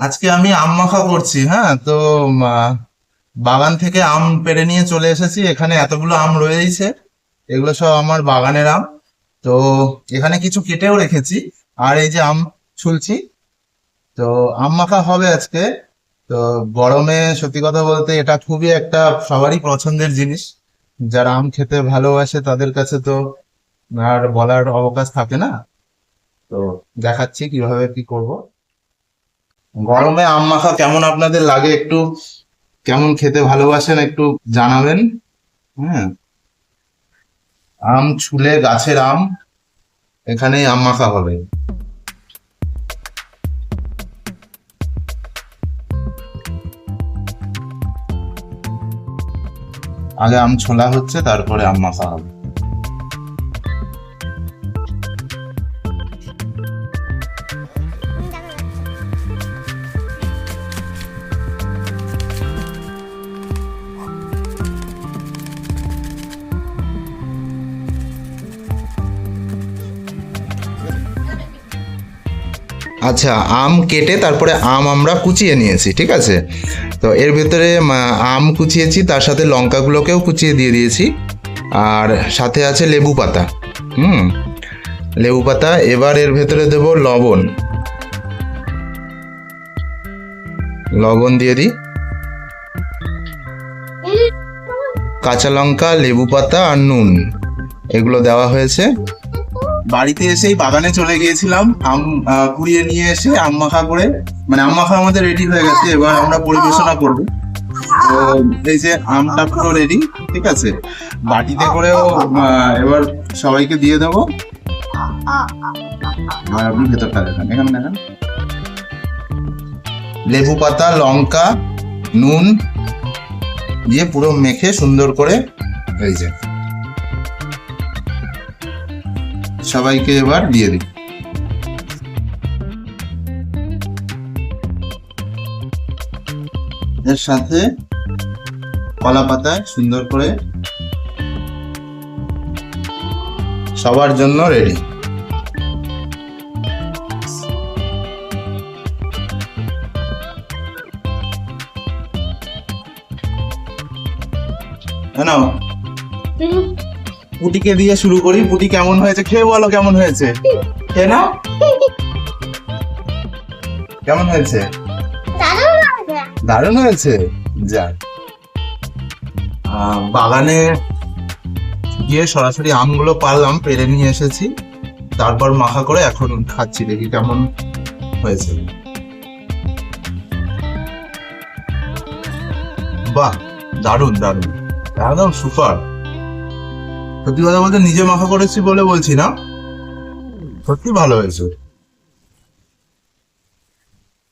আজকে আমি আম মাখা করছি হ্যাঁ? তো বাগান থেকে আম পেড়ে নিয়ে চলে এসেছি। এখানে এতগুলো আম রয়েছে এগুলো সব আমার বাগানের আম। তো, এখানে কিছু কেটেও রেখেছি। আর এই যে আম ছুলছি। তো, আম মাখা হবে আজকে। তো, গরমে সত্যি কথা বলতে এটা খুবই একটা সবারই পছন্দের জিনিস। যারা আম খেতে ভালোবাসে তাদের কাছে তো আর বলার অবকাশ থাকে না। তো দেখাচ্ছি কীভাবে কি করব। গরমে আম মাখা কেমন আপনাদের লাগে একটু, কেমন খেতে ভালোবাসেন একটু জানাবেন। হ্যাঁ। আম ছুলে গাছের আম এখানে আম মাখা হবে। আগে আম ছোলা হচ্ছে, তারপরে আম মাখা হবে। আচ্ছা আম কেটে তারপরে আম আমরা কুচিয়ে নিয়েছি, ঠিক আছে? তো এর ভেতরে আম কুচিয়েছি, তার সাথে লঙ্কাগুলোকেও কুচিয়ে দিয়ে দিয়েছি। আর সাথে আছে লেবু পাতা, হুম? লেবু পাতা, এবার এর ভেতরে দেব লবণ। লবণ দিয়ে দিই। কাঁচা লঙ্কা, লেবু পাতা আর নুন, এগুলো দেওয়া হয়েছে। বাড়িতে এসেই বাগানে চলে গিয়েছিলাম। আম কুড়িয়ে নিয়ে এসে আম মাখা করে মানে আম মাখা আমাদের রেডি হয়ে গেছে, এবার আমরা পরিবেশনা করব। তো এই যে আমটা পুরো রেডি ঠিক আছে? বাটিতে করেও এবার সবাইকে দিয়ে দেবো। আর আপনি ভেতরটা দেখান, এখানে দেখান। লেবু পাতা, লঙ্কা, নুন, দিয়ে পুরো মেখে সুন্দর করে, এই যে। সবাইকে এবার দিয়ে দিই। এর সাথে কলা পাতায় সুন্দর করে সবার জন্য রেডি নাও। পুটিকে দিয়ে শুরু করি। পুটি কেমন হয়েছে? খেয়ে বলো কেমন হয়েছে? খেয়ে কেমন হয়েছে? দারুণ হয়েছে। যাক। বাগানে গিয়ে সরাসরি আমগুলো পারলাম, পেরে নিয়ে এসেছি। তারপর মাখা করে এখন খাচ্ছি, দেখি কেমন হয়েছে। বাহ, দারুণ দারুণ। একদম সুপার সত্যি কথা বলতে নিজে মাখা করেছি বলে বলছি না। সত্যি ভালো হয়েছে।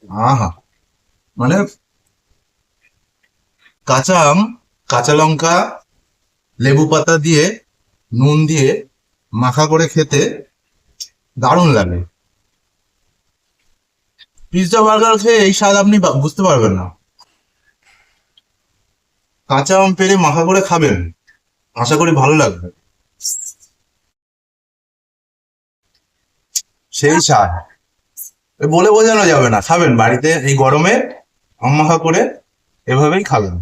আহা। মানে কাঁচা আম, কাঁচা লঙ্কা, লেবু পাতা দিয়ে, নুন দিয়ে মাখা করে খেতে দারুণ লাগে। পিৎজা, বার্গার খেয়ে এই স্বাদ আপনি বুঝতে পারবেন না। কাঁচা আম পেরে মাখা করে খাবেন। আশা করি ভালো লাগবে। সেই স্বাদ বলে বোঝানো যাবে না খাবেন। বাড়িতে এই গরমে আম করে এভাবেই খাবেন।